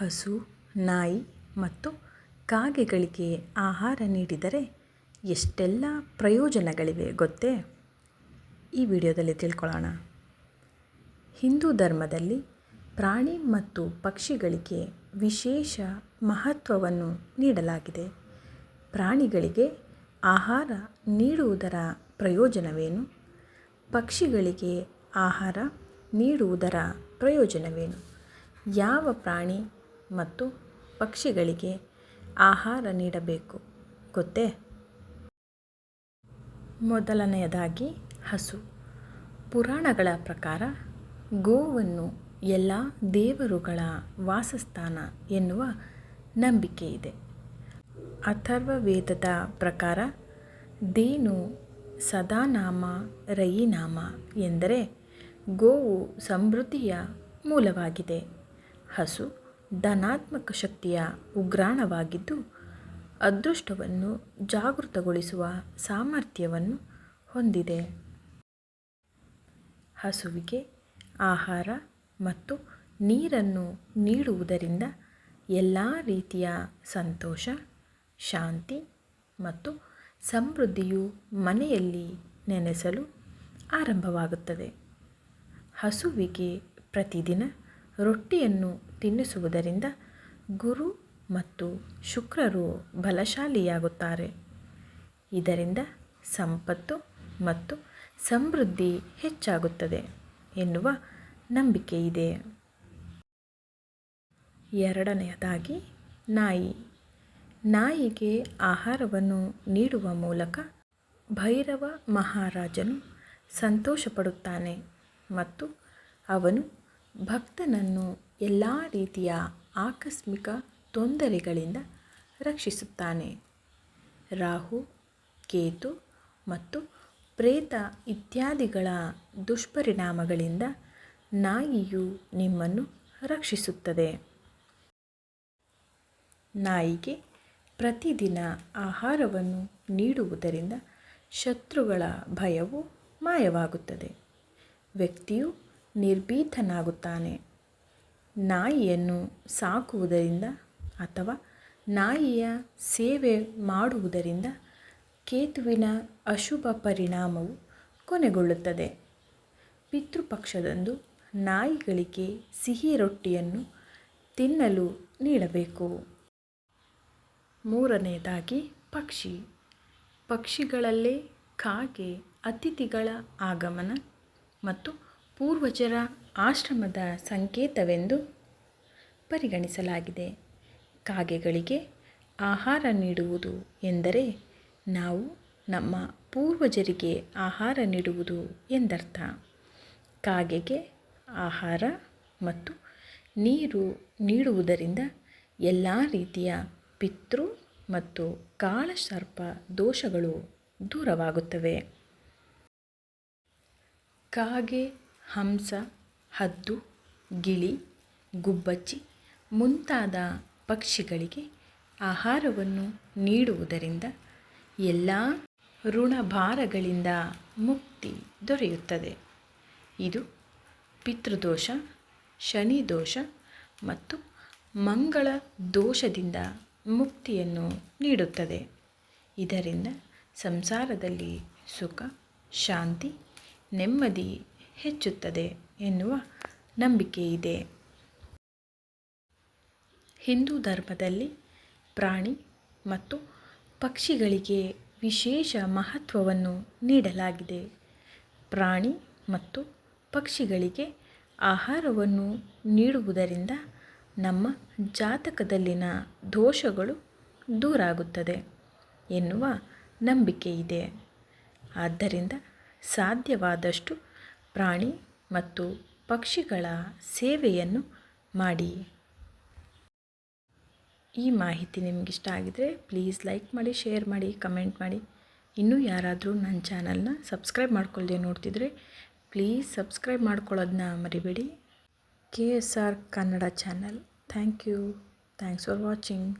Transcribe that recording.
ಹಸು, ನಾಯಿ ಮತ್ತು ಕಾಗೆಗಳಿಗೆ ಆಹಾರ ನೀಡಿದರೆ ಎಷ್ಟೆಲ್ಲ ಪ್ರಯೋಜನಗಳಿವೆ ಗೊತ್ತೇ? ಈ ವಿಡಿಯೋದಲ್ಲಿ ತಿಳ್ಕೊಳ್ಳೋಣ. ಹಿಂದೂ ಧರ್ಮದಲ್ಲಿ ಪ್ರಾಣಿ ಮತ್ತು ಪಕ್ಷಿಗಳಿಗೆ ವಿಶೇಷ ಮಹತ್ವವನ್ನು ನೀಡಲಾಗಿದೆ. ಪ್ರಾಣಿಗಳಿಗೆ ಆಹಾರ ನೀಡುವುದರ ಪ್ರಯೋಜನವೇನು? ಪಕ್ಷಿಗಳಿಗೆ ಆಹಾರ ನೀಡುವುದರ ಪ್ರಯೋಜನವೇನು? ಯಾವ ಪ್ರಾಣಿ ಮತ್ತು ಪಕ್ಷಿಗಳಿಗೆ ಆಹಾರ ನೀಡಬೇಕು. ಗೊತ್ತೇ? ಮೊದಲನೆಯದಾಗಿ ಹಸು. ಪುರಾಣಗಳ ಪ್ರಕಾರ ಗೋವನ್ನು ಎಲ್ಲ ದೇವರುಗಳ ವಾಸಸ್ಥಾನ ಎನ್ನುವ ನಂಬಿಕೆ ಇದೆ. ಅಥರ್ವ ವೇದದ ಪ್ರಕಾರ ದೇನು ಸದಾನಾಮ ರಯಿನಾಮ ಎಂದರೆ ಗೋವು ಸಮೃದ್ಧಿಯ ಮೂಲವಾಗಿದೆ. ಹಸು ಧನಾತ್ಮಕ ಶಕ್ತಿಯ ಉಗ್ರಾಣವಾಗಿದ್ದು, ಅದೃಷ್ಟವನ್ನು ಜಾಗೃತಗೊಳಿಸುವ ಸಾಮರ್ಥ್ಯವನ್ನು ಹೊಂದಿದೆ. ಹಸುವಿಗೆ ಆಹಾರ ಮತ್ತು ನೀರನ್ನು ನೀಡುವುದರಿಂದ ಎಲ್ಲ ರೀತಿಯ ಸಂತೋಷ, ಶಾಂತಿ ಮತ್ತು ಸಮೃದ್ಧಿಯು ಮನೆಯಲ್ಲಿ ನೆನೆಸಲು ಆರಂಭವಾಗುತ್ತದೆ. ಹಸುವಿಗೆ ಪ್ರತಿದಿನ ರೊಟ್ಟಿಯನ್ನು ತಿನ್ನಿಸುವುದರಿಂದ ಗುರು ಮತ್ತು ಶುಕ್ರರು ಬಲಶಾಲಿಯಾಗುತ್ತಾರೆ. ಇದರಿಂದ ಸಂಪತ್ತು ಮತ್ತು ಸಮೃದ್ಧಿ ಹೆಚ್ಚಾಗುತ್ತದೆ ಎನ್ನುವ ನಂಬಿಕೆ ಇದೆ. ಎರಡನೆಯದಾಗಿ, ನಾಯಿ. ನಾಯಿಗೆ ಆಹಾರವನ್ನು ನೀಡುವ ಮೂಲಕ ಭೈರವ ಮಹಾರಾಜನು ಸಂತೋಷಪಡುತ್ತಾನೆ ಮತ್ತು ಅವನು ಭಕ್ತನನ್ನು ಎಲ್ಲ ರೀತಿಯ ಆಕಸ್ಮಿಕ ತೊಂದರೆಗಳಿಂದ ರಕ್ಷಿಸುತ್ತಾನೆ. ರಾಹು, ಕೇತು ಮತ್ತು ಪ್ರೇತ ಇತ್ಯಾದಿಗಳ ದುಷ್ಪರಿಣಾಮಗಳಿಂದ ನಾಯಿಯು ನಿಮ್ಮನ್ನು ರಕ್ಷಿಸುತ್ತದೆ. ನಾಯಿಗೆ ಪ್ರತಿದಿನ ಆಹಾರವನ್ನು ನೀಡುವುದರಿಂದ ಶತ್ರುಗಳ ಭಯವು ಮಾಯವಾಗುತ್ತದೆ. ವ್ಯಕ್ತಿಯು ನಿರ್ಭೀತನಾಗುತ್ತಾನೆ. ನಾಯಿಯನ್ನು ಸಾಕುವುದರಿಂದ ಅಥವಾ ನಾಯಿಯ ಸೇವೆ ಮಾಡುವುದರಿಂದ ಕೇತುವಿನ ಅಶುಭ ಪರಿಣಾಮವು ಕೊನೆಗೊಳ್ಳುತ್ತದೆ. ಪಿತೃಪಕ್ಷದಂದು ನಾಯಿಗಳಿಗೆ ಸಿಹಿ ರೊಟ್ಟಿಯನ್ನು ತಿನ್ನಲು ನೀಡಬೇಕು. ಮೂರನೆಯದಾಗಿ ಪಕ್ಷಿ. ಪಕ್ಷಿಗಳಲ್ಲೇ ಕಾಗೆ ಅತಿಥಿಗಳ ಆಗಮನ ಮತ್ತು ಪೂರ್ವಜರ ಆಶ್ರಮದ ಸಂಕೇತವೆಂದು ಪರಿಗಣಿಸಲಾಗಿದೆ. ಕಾಗೆಗಳಿಗೆ ಆಹಾರ ನೀಡುವುದು ಎಂದರೆ ನಾವು ನಮ್ಮ ಪೂರ್ವಜರಿಗೆ ಆಹಾರ ನೀಡುವುದು ಎಂದರ್ಥ. ಕಾಗೆಗೆ ಆಹಾರ ಮತ್ತು ನೀರು ನೀಡುವುದರಿಂದ ಎಲ್ಲ ರೀತಿಯ ಪಿತೃ ಮತ್ತು ಕಾಳಸರ್ಪ ದೋಷಗಳು ದೂರವಾಗುತ್ತವೆ. ಕಾಗೆ ಹಂಸ, ಹದ್ದು, ಗಿಳಿ, ಗುಬ್ಬಚ್ಚಿ ಮುಂತಾದ ಪಕ್ಷಿಗಳಿಗೆ ಆಹಾರವನ್ನು ನೀಡುವುದರಿಂದ ಎಲ್ಲ ಋಣಭಾರಗಳಿಂದ ಮುಕ್ತಿ ದೊರೆಯುತ್ತದೆ. ಇದು ಪಿತೃದೋಷ, ಶನಿದೋಷ ಮತ್ತು ಮಂಗಳ ದೋಷದಿಂದ ಮುಕ್ತಿಯನ್ನು ನೀಡುತ್ತದೆ. ಇದರಿಂದ ಸಂಸಾರದಲ್ಲಿ ಸುಖ, ಶಾಂತಿ, ನೆಮ್ಮದಿ ಹೆಚ್ಚುತ್ತದೆ ಎನ್ನುವ ನಂಬಿಕೆ ಇದೆ. ಹಿಂದೂ ಧರ್ಮದಲ್ಲಿ ಪ್ರಾಣಿ ಮತ್ತು ಪಕ್ಷಿಗಳಿಗೆ ವಿಶೇಷ ಮಹತ್ವವನ್ನು ನೀಡಲಾಗಿದೆ. ಪ್ರಾಣಿ ಮತ್ತು ಪಕ್ಷಿಗಳಿಗೆ ಆಹಾರವನ್ನು ನೀಡುವುದರಿಂದ ನಮ್ಮ ಜಾತಕದಲ್ಲಿನ ದೋಷಗಳು ದೂರಾಗುತ್ತದೆ ಎನ್ನುವ ನಂಬಿಕೆ ಇದೆ. ಆದ್ದರಿಂದ ಸಾಧ್ಯವಾದಷ್ಟು ಪ್ರಾಣಿ ಮತ್ತು ಪಕ್ಷಿಗಳ ಸೇವೆಯನ್ನು ಮಾಡಿ. ಈ ಮಾಹಿತಿ ನಿಮಗಿಷ್ಟ ಆಗಿದರೆ ಪ್ಲೀಸ್ ಲೈಕ್ ಮಾಡಿ, ಶೇರ್ ಮಾಡಿ, ಕಮೆಂಟ್ ಮಾಡಿ. ಇನ್ನೂ ಯಾರಾದರೂ ನನ್ನ ಚಾನಲ್ನ ಸಬ್ಸ್ಕ್ರೈಬ್ ಮಾಡ್ಕೊಳ್ಳದೆ ನೋಡ್ತಿದ್ರೆ ಪ್ಲೀಸ್ ಸಬ್ಸ್ಕ್ರೈಬ್ ಮಾಡ್ಕೊಳ್ಳೋದನ್ನ ಮರಿಬೇಡಿ. K S R Kannada channel. Thank you. Thanks for watching.